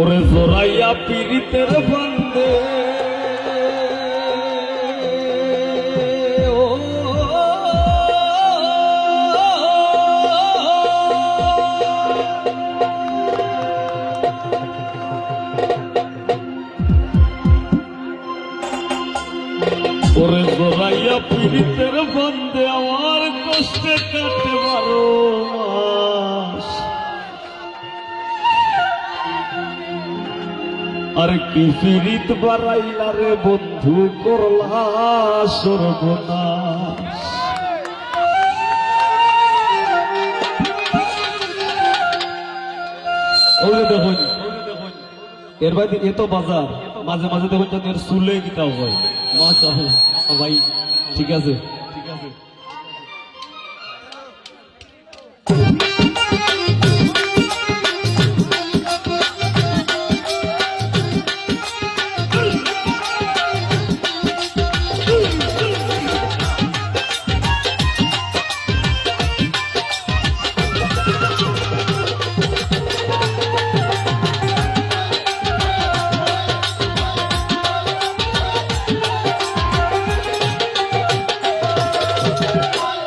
ওরে জোরাইয়া পীড়িতের বন্দে। আর কি ফিরিত বাড়াইলা রে বন্ধু করলা সর্বনাশ। এর বাইরে এত বাজার, মাঝে মাঝে দেখুন যদি এর চুলে গীতা হয়। ভাই ঠিক আছে ঠিক আছে।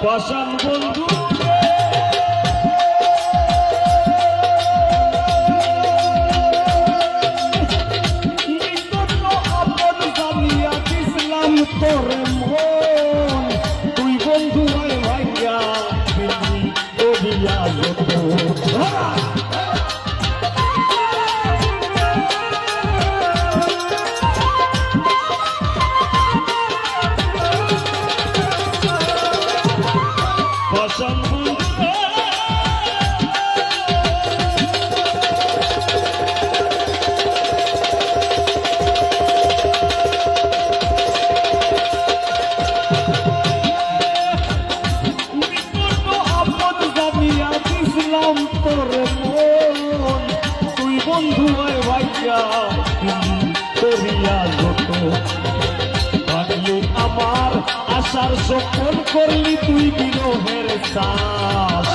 পাষাণ বন্ধু। তোরে মন। করিয়া যত ভাবলি আমার আশার সফল করলি তুই বিরহের চাষ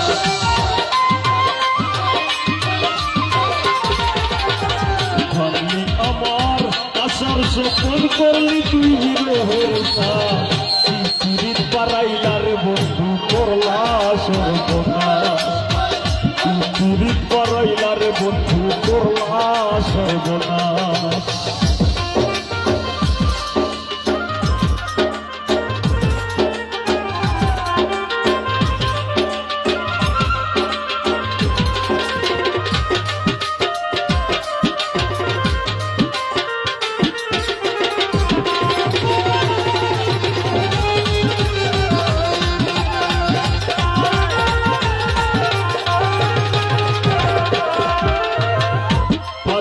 ভাবলি আমার আশার সফল করলি তুই বিরহের চিরিত পারাইলার বন্ধু করলা সর্বনাশ চিরিত পারাইলার বন্ধু। করলা সর্বনাশ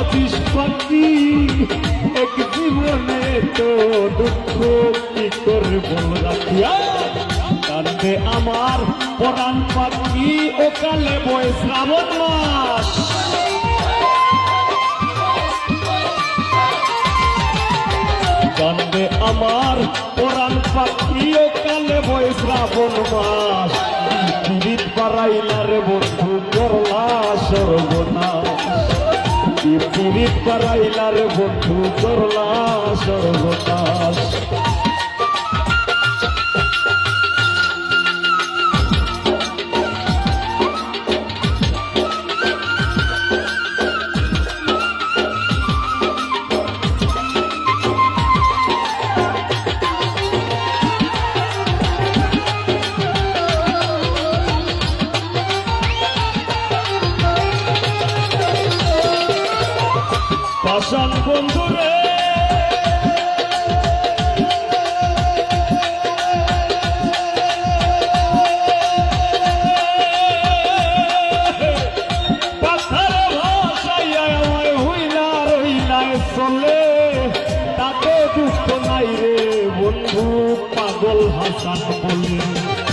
অফিস পাখি এক জীবনে তো দুঃখ কি করে বল রাখিয়া? কান্দে আমার পরাণ পাখি ও কালে বয় শ্রাবণ মাস। কান্দে আমার পরাণ পাখি ও কালে বয় শ্রাবণ মাস। পীড়িত পারাইলার বন্ধু, করলা সর্বনাশ। পারাইলার বন্ধু, করলা পাশান বন্ধুরে। চলে। তাতে দুঃখ নাই রে বন্ধু পাগল হাসান বলে।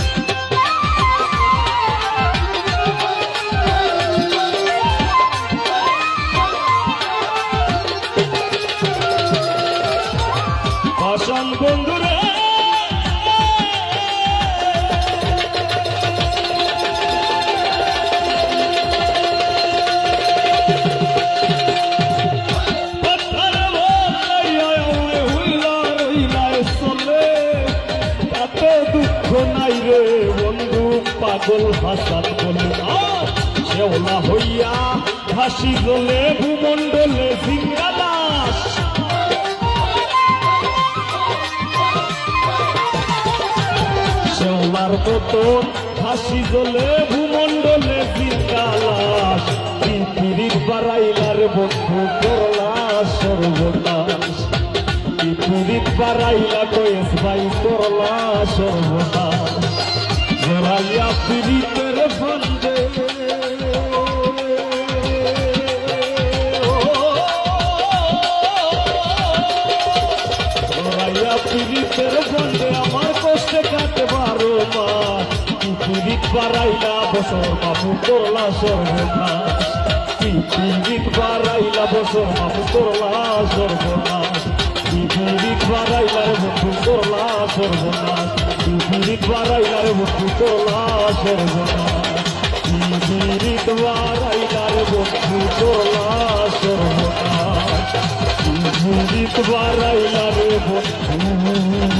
পাগল হাসান বলে শেওলা হইয়া হাসি গলে ভূমণ্ডলে শেওলার ভূমণ্ডলে পৃথিবীর বাড়াইলার বন্ধু করলা সর্বনাশ। পৃথিবীর কয়েস ভাই করলা সর্বনাশ। জড়াইয়া পীড়িতের ফন্দে জড়াইয়া পীড়িতের ফন্দে আমার কষ্টে কাটে বারো মাস পীড়িত বাড়াইলা বছর বাবু করলা সর্বনাশ। পীড়িত বাড়াইলা বছর বাবু করলা সর্বনাশ। পীড়িত বাড়াইলার বন্ধু করলা সর্বনাশ। পীড়িত বাড়াইলার বন্ধু তোলা সর্বনাশ পীড়িত বাড়াইলার বন্ধু করলা সর্বনাশ পীড়িত বাড়াইলার বন্ধু